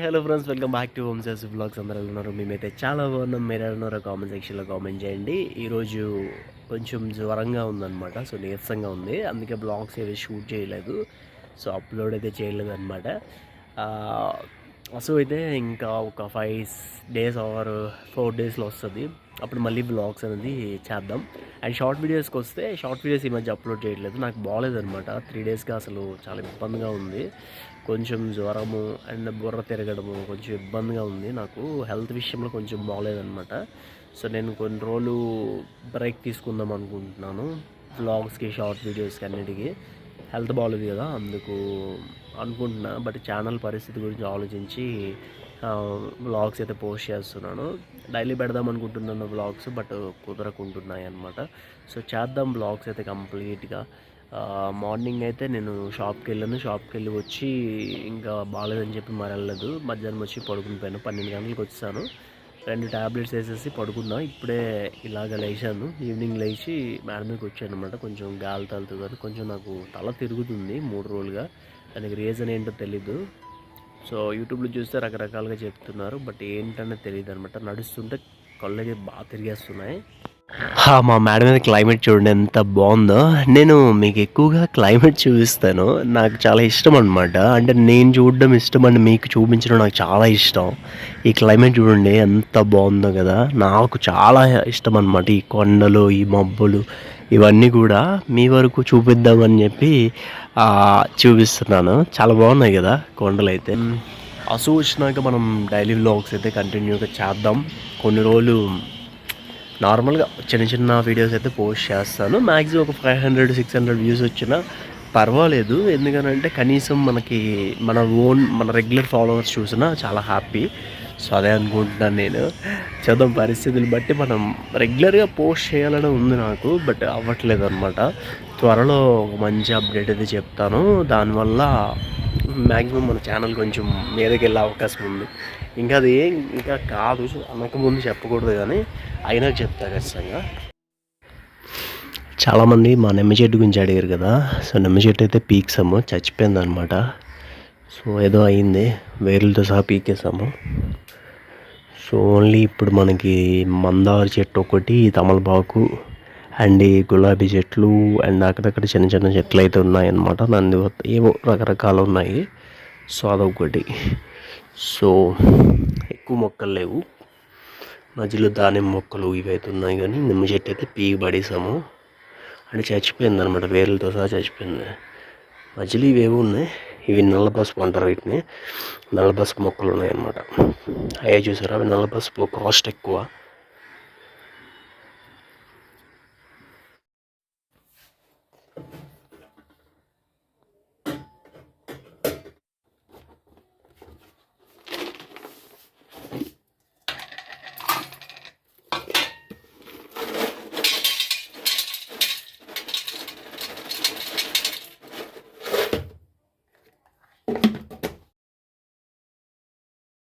Hello friends welcome back to home cess vlogs. అందరూ ఎలా ఉన్నారు? మేమైతే చాలా బాగున్నాం. మీరు ఎలా ఉన్నారో కామెంట్ సెక్షన్లో కామెంట్ చేయండి. ఈరోజు కొంచెం జ్వరంగా ఉందన్నమాట. సో నీరసంగా ఉంది. అందుకే బ్లాగ్స్ ఏవి షూట్ చేయలేదు. సో అప్లోడ్ అయితే చేయలేదు అనమాట సో అయితే ఇంకా ఒక ఫైవ్ డేస్ ఆర్ ఫోర్ డేస్లో వస్తుంది. అప్పుడు మళ్ళీ బ్లాగ్స్ అనేది చేద్దాం. అండ్ షార్ట్ వీడియోస్కి వస్తే షార్ట్ వీడియోస్ ఈ మధ్య అప్లోడ్ చేయట్లేదు. నాకు బాగాలేదనమాట త్రీ డేస్గా అసలు చాలా ఇబ్బందిగా ఉంది. కొంచెం జ్వరము అండ్ బుర్ర తిరగడము కొంచెం ఇబ్బందిగా ఉంది. నాకు హెల్త్ విషయంలో కొంచెం బాగాలేదనమాట సో నేను కొన్ని రోజులు బ్రేక్ తీసుకుందాం అనుకుంటున్నాను. వ్లాగ్స్కి షార్ట్ వీడియోస్కి అన్నిటికీ. హెల్త్ బాగాలేదు కదా అందుకు అనుకుంటున్నా బట్ ఛానల్ పరిస్థితి గురించి ఆలోచించి వ్లాగ్స్ అయితే పోస్ట్ చేస్తున్నాను. డైలీ పెడదాం అనుకుంటున్నాను వ్లాగ్స్ బట్ కుదరకుంటున్నాయి అనమాట సో చేద్దాం వ్లాగ్స్ అయితే కంప్లీట్గా. మార్నింగ్ అయితే నేను షాప్కి వెళ్ళాను. షాప్కి వెళ్ళి వచ్చి ఇంకా బాగాలేదని చెప్పి మరి మధ్యాహ్నం వచ్చి పడుకుని పోయాను. పన్నెండు గంటలకు వచ్చాను రెండు ట్యాబ్లెట్స్ వేసేసి పడుకున్నా. ఇప్పుడే ఇలాగ లేచాను. ఈవినింగ్ లేచి మేడం మీదకి వచ్చాను అనమాట కొంచెం గాలి తలుతుంది కొంచెం నాకు తల తిరుగుతుంది మూడు రోజులుగా. దానికి రీజన్ ఏంటో తెలీదు. సో యూట్యూబ్లో చూస్తే రకరకాలుగా చెప్తున్నారు. బట్ ఏంటనే తెలియదు అనమాట నడుస్తుంటే కళ్ళకి బాగా తిరిగేస్తున్నాయి. మా మేడం మీద క్లైమేట్ చూడండి ఎంత బాగుందో. నేను మీకు ఎక్కువగా క్లైమేట్ చూపిస్తాను. నాకు చాలా ఇష్టం అనమాట అంటే నేను చూడడం ఇష్టం అండి మీకు చూపించడం నాకు చాలా ఇష్టం. ఈ క్లైమేట్ చూడండి ఎంత బాగుందో కదా. నాకు చాలా ఇష్టం అనమాట ఈ కొండలు ఈ మబ్బులు ఇవన్నీ కూడా మీ వరకు చూపిద్దామని చెప్పి చూపిస్తున్నాను. చాలా బాగున్నాయి కదా కొండలు అయితే అసూ వచ్చినాక మనం డైలీ వ్లాగ్స్ అయితే కంటిన్యూగా చేద్దాం. కొన్ని రోజులు నార్మల్గా చిన్న చిన్న వీడియోస్ అయితే పోస్ట్ చేస్తాను. మ్యాక్సిమం ఒక five hundred six hundred views వచ్చినా పర్వాలేదు. ఎందుకనంటే కనీసం మనకి మన ఓన్ మన రెగ్యులర్ ఫాలోవర్స్ చూసినా చాలా హ్యాపీ. సో అదే అనుకుంటున్నాను నేను. చదువు పరిస్థితులు బట్టి మనం రెగ్యులర్గా పోస్ట్ చేయాలని ఉంది నాకు బట్ అవ్వట్లేదు అనమాట త్వరలో ఒక మంచి అప్డేట్ అయితే చెప్తాను. దానివల్ల మ్యాక్సిమం మన ఛానల్ కొంచెం మీదకి వెళ్ళే అవకాశం ఉంది. ఇంకా అది ఇంకా కాదు అనక ముందు చెప్పకూడదు కానీ అయినా చెప్తా ఖచ్చితంగా. చాలామంది మా నిమ్మ చెట్టు గురించి అడిగారు కదా సో నిమ్మ చెట్టు అయితే పీక్సాము చచ్చిపోయింది అనమాట సో ఏదో అయింది వేర్లతో సహా పీకేసాము. సో ఓన్లీ ఇప్పుడు మనకి మందార చెట్టు ఒకటి తమలపాకు అండ్ ఈ గులాబీ చెట్లు అండ్ అక్కడక్కడ చిన్న చిన్న చెట్లు అయితే ఉన్నాయన్నమాట. నంది ఏవో రకరకాలు ఉన్నాయి. సో అదొకటి సో ఎక్కువ మొక్కలు లేవు. మధ్యలో దానిమ్మ మొక్కలు ఇవి అయితే ఉన్నాయి కానీ నిమ్మ చెట్టు అయితే పీకి పడేసాము. అంటే చచ్చిపోయింది అనమాట వేర్లతో సహా చచ్చిపోయింది. మధ్యలో ఇవేవి ఉన్నాయి. ఇవి నల్ల పసుపు అంటారు వీటిని. నల్ల పసుపు మొక్కలు ఉన్నాయి అన్నమాట అయ్యే చూసారా? అవి నల్ల పసుపు కాస్ట్ ఎక్కువ.